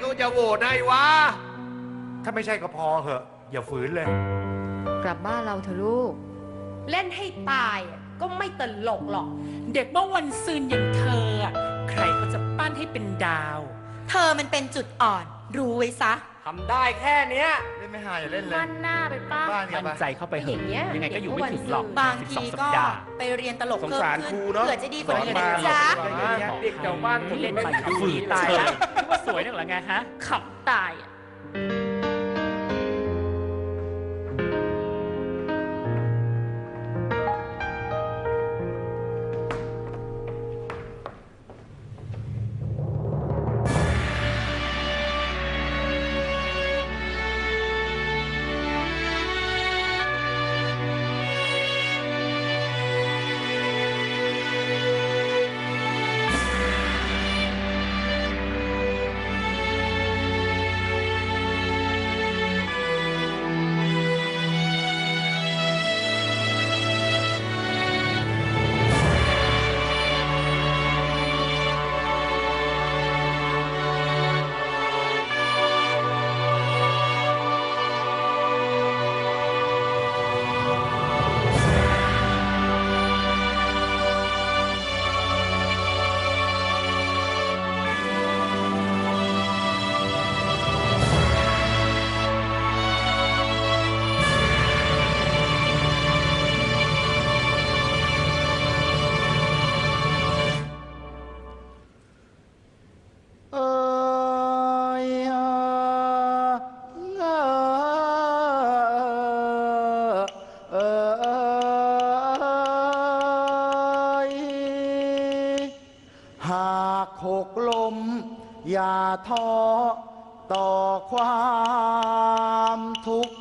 เขาจะโหวตให้วะ ถ้าไม่ใช่ก็พอเหอะ อย่าฝืนเลย กลับบ้านเราเถอะลูก เล่นให้ตายอะก็ไม่ตลกหรอก เด็กเมื่อวันซืนอย่างเธออะใครเขาจะปั้นให้เป็นดาว เธอมันเป็นจุดอ่อน รู้ไว้ซะ ทำได้แค่เนี้ย เล่นไม่หายอย่าเล่นเลย มั่นหน้าไปป้าบ้านกันมั่นปะใจเข้าไปเหออะย่างเงี้ยยังไงก็อยู่ไม่ถึงหรอกบางที12สัปก็ดาห์ ไปเรียนตลกสงเพิ่มสารขึ้นครูเนอะ เผื่อจะดีกว่านี้สอนนะมาจ๊ะเด็กแถวบ้านผมเล่นไม่ไปขับฝืนตายแล้วคิดว่าสวยนักเหรอไงฮะ ขับตายอะ ท้อต่อความทุกข์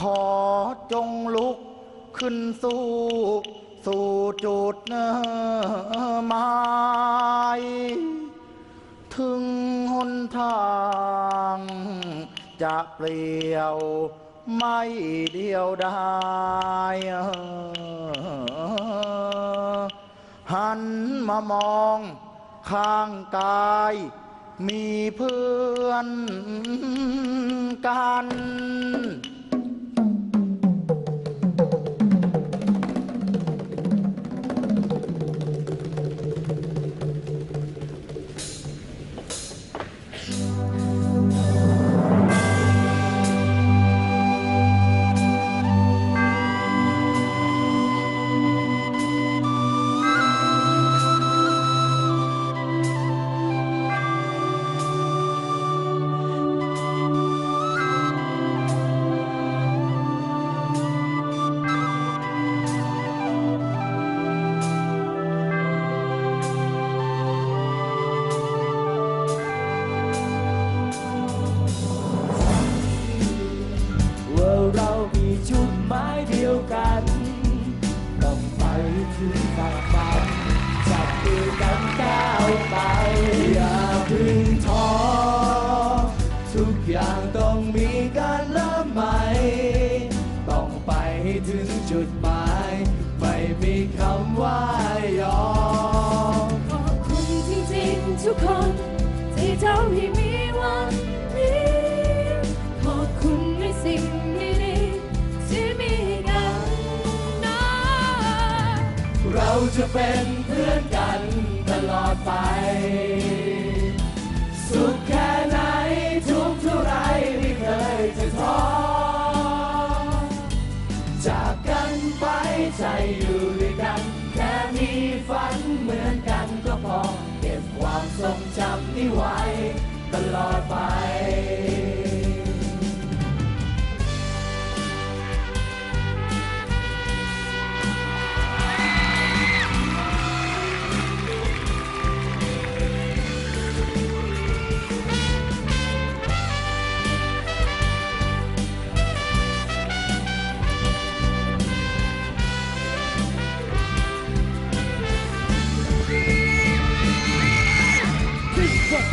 ขอจงลุกขึ้นสู้ สู่จุดหมายถึงหนทาง จะเปลี่ยวไม่เดียวดายหันมามอง ข้างกาย มีเพื่อนกัน จ้าที่มีวันนี้ ขอบคุณในสิ่งดีๆที่มีกันนะเราจะเป็นเพื่อนกันตลอดไป ทรงจำนี้ไว้ตลอด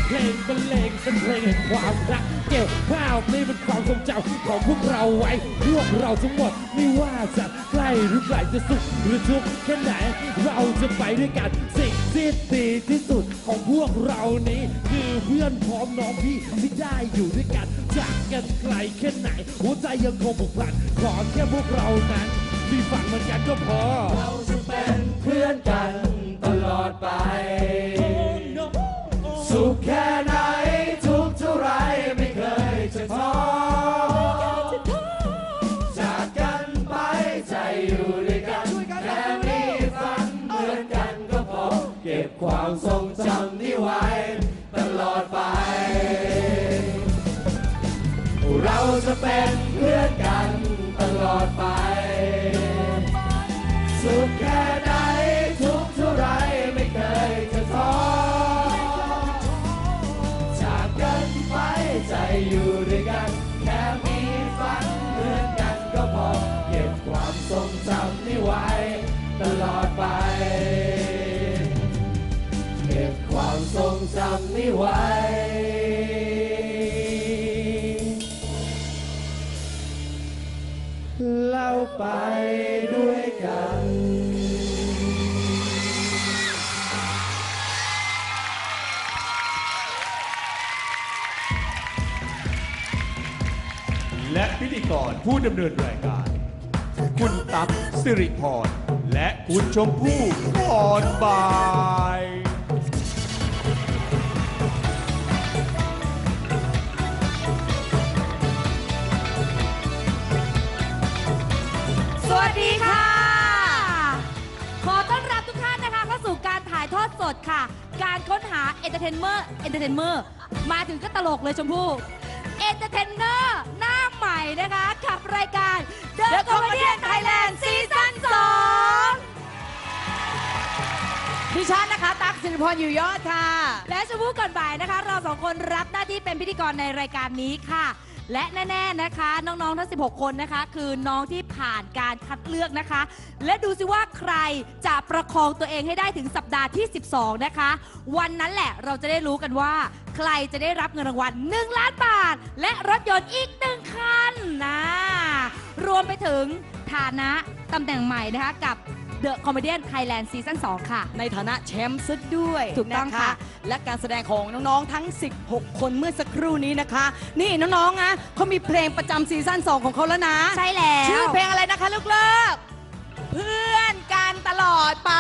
เพลงบรรเลงเป็นเพลงแห่งความรักเกี่ยวข้าวนี่เป็นความทรงจำของพวกเราไว้พวกเราทั้งหมดไม่ว่าจะใกล้หรือไกลจะสุขหรือทุกข์แค่ไหน เราจะไปด้วยกันสิ่งที่ดีที่สุดของพวกเรานี้ คือเพื่อนพ้องน้องพี่ที่ได้อยู่ด้วยกัน จากกันไกลแค่ไหน หัวใจยังคงผูกพันขอแค่พวกเรานั้นมีฝันเหมือนกันก็พอ เราจะเป็นเพื่อนกัน พื่อนกันตลอดไป สุขแค่ไหนทุกเท่าไรไม่เคยจะท้อจากกันไปใจอยู่ด้วยกัน แค่มีฝันเหมือนกันก็พอ เก็บความทรงจำนี้ไว้ ตลอดไป เก็บความทรงจำนี้ไว้ กรผู้ดำเนินรายการ คุณตั๊กสิริพร และคุณชมพู่ก่อนบาย สวัสดีค่ะ ขอต้อนรับทุกท่านนะคะ เข้าสู่การถ่ายทอดสดค่ะ การค้นหาเอนเตอร์เทนเมอร์เอนเตอร์เทนเมอร์มาถึงก็ตลกเลยชมพู่เอนเตอร์เทนเนอร์ น้าใหม่นะคะ กับรายการ The Comedian Thailand ซีซั่น2ดิฉันนะคะ ตั๊กสิริพรอยู่ยอดค่ะ และชมพู่ก่อนบ่ายนะคะ เราสองคนรับหน้าที่เป็นพิธีกรในรายการนี้ค่ะ และแน่ ๆนะคะ น้องๆทั้ง 16 คนนะคะ คือน้องที่ผ่านการคัดเลือกนะคะ และดูสิว่าใครจะประคองตัวเองให้ได้ถึงสัปดาห์ที่ 12 นะคะ วันนั้นแหละเราจะได้รู้กันว่า ใครจะได้รับเงินรางวัล 1 ล้านบาท และรถยนต์อีกหนึ่งคันนะรวมไปถึงฐานะตำแหน่งใหม่นะคะกับ The Comedian Thailand Season 2 ค่ะ ในฐานะแชมป์ซึด้วยถูกต้องนค่ะและการแสดงของน้อง ๆ ทั้ง 16 คนเมื่อสักครู่นี้นะคะ นี่น้อง ๆ นะเขามีเพลงประจำซีซั่น2 ของเขาแล้วนะ ใช่แล้ว ชื่อเพลงอะไรนะคะ ลูกเลิกเพื่อนกันตลอดไป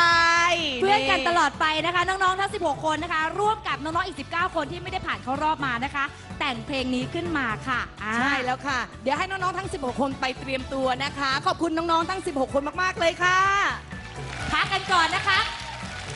เพื่อนกันตลอดไปนะคะ น้องๆทั้ง 16 คนนะคะ ร่วมกับน้องๆอีก 19 คนที่ไม่ได้ผ่านเข้ารอบมานะคะ แต่งเพลงนี้ขึ้นมาค่ะอ่าใช่แล้วค่ะ เดี๋ยวให้น้องๆทั้ง 16 คนไปเตรียมตัวนะคะ ขอบคุณน้องๆทั้ง 16 คนมากๆเลยค่ะ พักกันก่อนนะคะ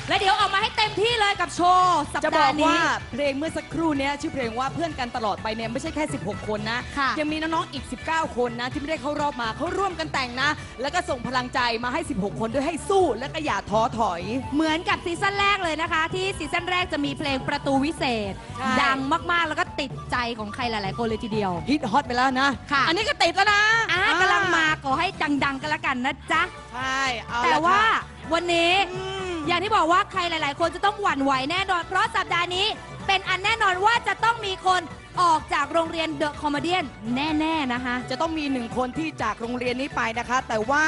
แล้วเดี๋ยวออกมาให้เต็มที่เลยกับโชว์ สัปจะบดาอกห์นี้ ว่าเพลงเมื่อสักครู่เนี้ยชื่อเพลงว่าเพื่อนกันตลอดไปเนี่ยไม่ใช่แค่ 16 คนนะ ค่ะ ยังมีน้องๆอีก 19 คนนะ ที่ไม่ได้เข้ารอบมาเขาร่วมกันแต่งนะ แล้วก็ส่งพลังใจมาให้ 16 คนด้วยให้สู้และก็อย่าท้อถอย เหมือนกับซีซั่นแรกเลยนะคะ ที่ซีซั่นแรกจะมีเพลงประตูวิเศษ ใช่ ดังมากๆแล้วก็ติดใจของใครหลาย ๆ คนเลยทีเดียว ฮิตฮอตไปแล้วนะ ค่ะ อันนี้ก็ติดแล้วนะอะกำลังมาขอให้ดังๆกันละกันนะจ๊ะ ใช่เอละแต่ว่าค่ะ วันนี้ อย่างที่บอกว่าใครหลาย ๆ คนจะต้องหวั่นไหวแน่นอน เพราะสัปดาห์นี้เป็นอันแน่นอนว่าจะต้องมีคนออกจากโรงเรียนเดอะคอมเมดี้แน่ ๆ นะคะ จะต้องมีหนึ่งคนที่จากโรงเรียนนี้ไปนะคะ แต่ว่า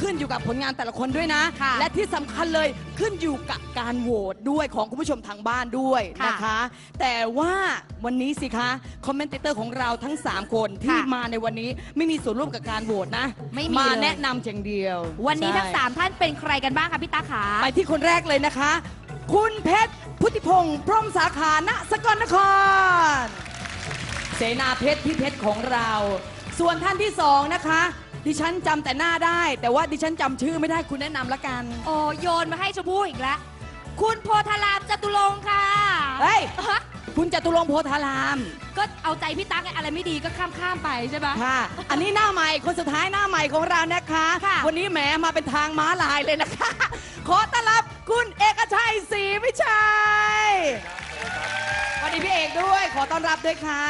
ขึ้นอยู่กับผลงานแต่ละคนด้วยนะ ค่ะและที่สำคัญเลยขึ้นอยู่กับการโหวตด้วยของคุณผู้ชมทางบ้านด้วยค่ะนะคะ แต่ว่าวันนี้สิคะคอมเมนเตอร์ของเราทั้ง 3 คนที่ค่ะมาในวันนี้ไม่มีส่วนร่วมกับการโหวตนะไม่มีมาเลย แนะนำอย่างเดียววันนี้ทั้ง ใช่ 3 ท่านเป็นใครกันบ้างคะพี่ตาขา ไปที่คนแรกเลยนะคะ คุณเพชร พุทธิพงศ์พร่มสาขา ณ สกลนคร เสนาเพชรพี่เพชรของเรา ส่วนท่านที่สองนะคะ ดิฉันจำแต่หน้าได้ แต่ว่าดิฉันจำชื่อไม่ได้คุณแนะนำละกัน โอ้โยนมาให้ชมพู่อีกแล้วคุณโพธารามจตุรงค์ค่ะเฮ้ย ฮะคุณจตุรงค์โพธารามก็เอาใจพี่ตั๊กไงอะไรไม่ดีก็ข้ามข้ามๆไปใช่ปะ ค่ะ อันนี้หน้าใหม่คนสุดท้ายหน้าใหม่ของเรานะคะ ค่ะ วันนี้แหมมาเป็นทางม้าลายเลยนะคะ ขอต้อนรับคุณเอกชัยศรีวิชัยสวัสดีพี่เอกด้วย ขอต้อนรับด้วยค่ะ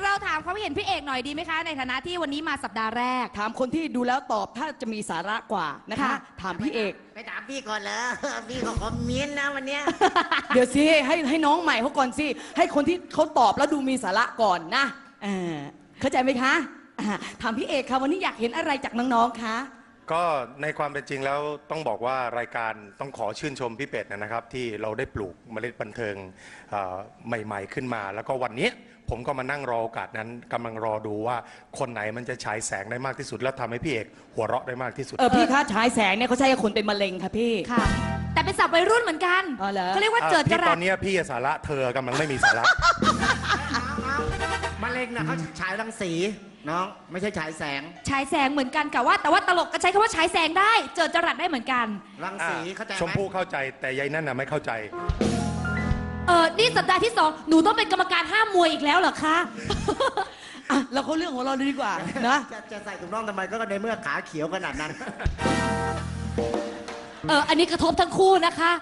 เราถามความเห็นพี่เอกหน่อยดีไหมคะ ในฐานะที่วันนี้มาสัปดาห์แรก ถามคนที่ดูแล้วตอบถ้าจะมีสาระกว่านะคะ ค่ะ ถามพี่เอก ไปถามพี่ก่อนเหรอ พี่ก็คอมเมนต์นะวันเนี้ย เดี๋ยวสิให้ให้น้องใหม่เขาก่อนสิให้คนที่เขาตอบแล้วดูมีสาระก่อนนะเออเข้าใจไหมคะอ่าถามพี่เอกค่ะวันนี้อยากเห็นอะไรจากน้องๆคะ ก็ในความเป็นจริงแล้วต้องบอกว่ารายการต้องขอชื่นชมพี่เป็ดนะครับ ที่เราได้ปลูกเมล็ดบันเทิงเอ่อใหม่ ๆ ขึ้นมา แล้วก็วันนี้ผมก็มานั่งรอโอกาสนั้นกำลังรอดูว่าคนไหนมันจะฉายแสงได้มากที่สุด แล้วทำให้พี่เอกหัวเราะได้มากที่สุด เออพี่คะฉายแสงเนี่ยเขาใช้กับคนเป็นมะเร็งค่ะพี่ ค่ะ แต่เป็นศัพท์วัยรุ่นเหมือนกันอ๋อเหรอ เขาเรียกว่าอะเจิดจพี่รัตอสนเนี้ยพี่สาระเธอกำลังไม่มีสาระมะ เร็งนะเขาฉายรังสี น้องไม่ใช่ฉายแสง ฉายแสงเหมือนกันค่ะว่า แต่ว่าตลกก็ใช้คำว่าฉายแสงได้ เจิดจรัสได้เหมือนกัน รังสีเข้าใจไหมชมพู่เข้าใจแต่ยายนั่นน่ะไม่เข้าใจ เออนี่สัปดาห์ที่สองหนูต้องเป็นกรรมการห้ามมวยอีกแล้วเหรอคะ อะเราเข้าเรื่องของเราเลยดีกว่านะ จะจะใส่ถุงน่องทำไมก็ในเมื่อขาเขียวขนาดนั้น เอออันนี้กระทบทั้งคู่นะคะ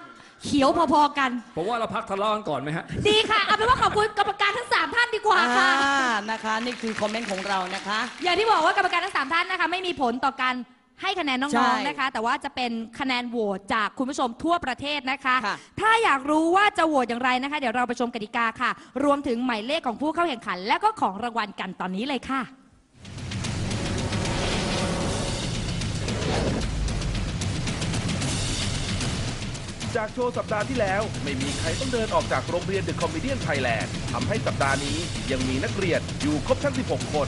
เขียวพอๆกัน ผมว่าเราพักทะเลาะกันก่อนไหมฮะ ดีค่ะเอาเป็นว่าขอบคุณกรรมการทั้งสามท่านดีกว่าค่ะ อ่านะคะ นี่คือคอมเมนต์ของเรานะคะ อย่างที่บอกว่ากรรมการทั้งสามท่านนะคะ ไม่มีผลต่อการให้คะแนนใช่น้องๆนะคะ แต่ว่าจะเป็นคะแนนโหวตจากคุณผู้ชมทั่วประเทศนะคะ ค่ะ ถ้าอยากรู้ว่าจะโหวตอย่างไรนะคะ เดี๋ยวเราไปชมกติกาค่ะ รวมถึงหมายเลขของผู้เข้าแข่งขัน และก็ของรางวัลกันตอนนี้เลยค่ะ จากโชว์สัปดาห์ที่แล้ว ไม่มีใครต้องเดินออกจากโรงเรียนเดอะคอม e เดียนไทยแลนด์ทำให้สัปดาห์นี้ยังมีนักเรียนอยู่ครบทั้ง 16 คน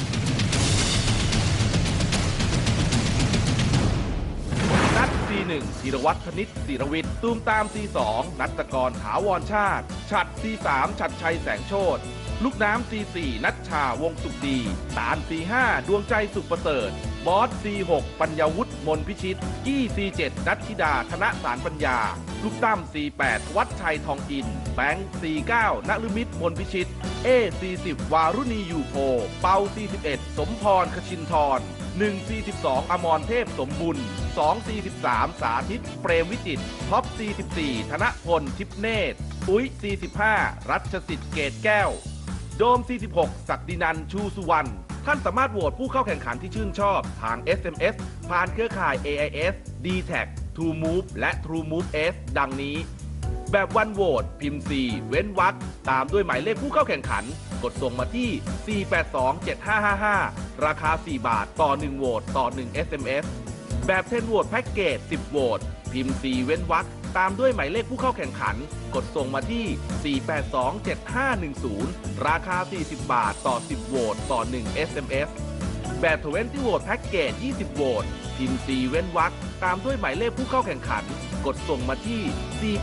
นัด C1 ธีรวัตรพนิษฐ์ศิรวิทย์ตูมตาม C2 นัตกรถาวรชาติ ฉัด C3 ฉัดชัยแสงโชตลูกน้ำ C4 นัชชาวงสุขดีตาล C5 ดวงใจสุขประเสริฐ บอส C6 ปัญญาวุฒิมนพิชิต กี้ C7 นัทธิดา ธนสารปัญญา ลูกตั้ม C8 วัดชัยทองอิน แบงค์ C9 นฤมิตมนพิชิตเอ C10 วารุณียูโพ เปา C11 สมพรคชินทร1 C12 อมรเทพสมบุญ2 C13 สาธิต เปรมวิจิตท็อป C14 ธนพล ทิพเนตรอุ้ย C15 รัชสิทธิ์เกตแก้ว โดม 46 ศักดินัน ชูสุวรรณ ท่านสามารถโหวตผู้เข้าแข่งขันที่ชื่นชอบ ทาง SMS ผ่านเครือข่าย AIS d t a c True Move และ True Move S ดังนี้ แบบวันโหวตพิมพ์ 4 เว้นวรรคตามด้วยหมายเลขผู้เข้าแข่งขัน กดส่งมาที่ 4827555 ราคา 4 บาทต่อ 1 โหวตต่อ 1 SMS แบบ10โหวตแพ็กเกจ 10 โหวตพิมพ์ 4 เว้นวรรค ตามด้วยหมายเลขผู้เข้าแข่งขัน กดส่งมาที่ 4827510 ราคา 40 บาท ต่อ 10 โหวตต่อ 1 SMS แบบ20โหวตแพ็กเกจ 20 โหวตพิมพ์4เว้นวรรคตามด้วยหมายเลขผู้เข้าแข่งขัน กดส่งมาที่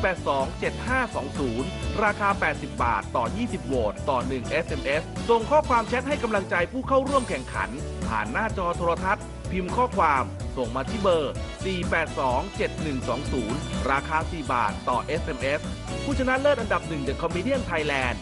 4827520 ราคา 80 บาท ต่อ 20 โหวตต่อ 1 SMS ส่งข้อความแชทให้กำลังใจผู้เข้าร่วมแข่งขัน ผ่านหน้าจอโทรทัศน์ พิมพ์ข้อความส่งมาที่เบอร์ 4827120 ราคา 4 บาทต่อ SMS ผู้ชนะเลิศอันดับ1 The Comedian Thailand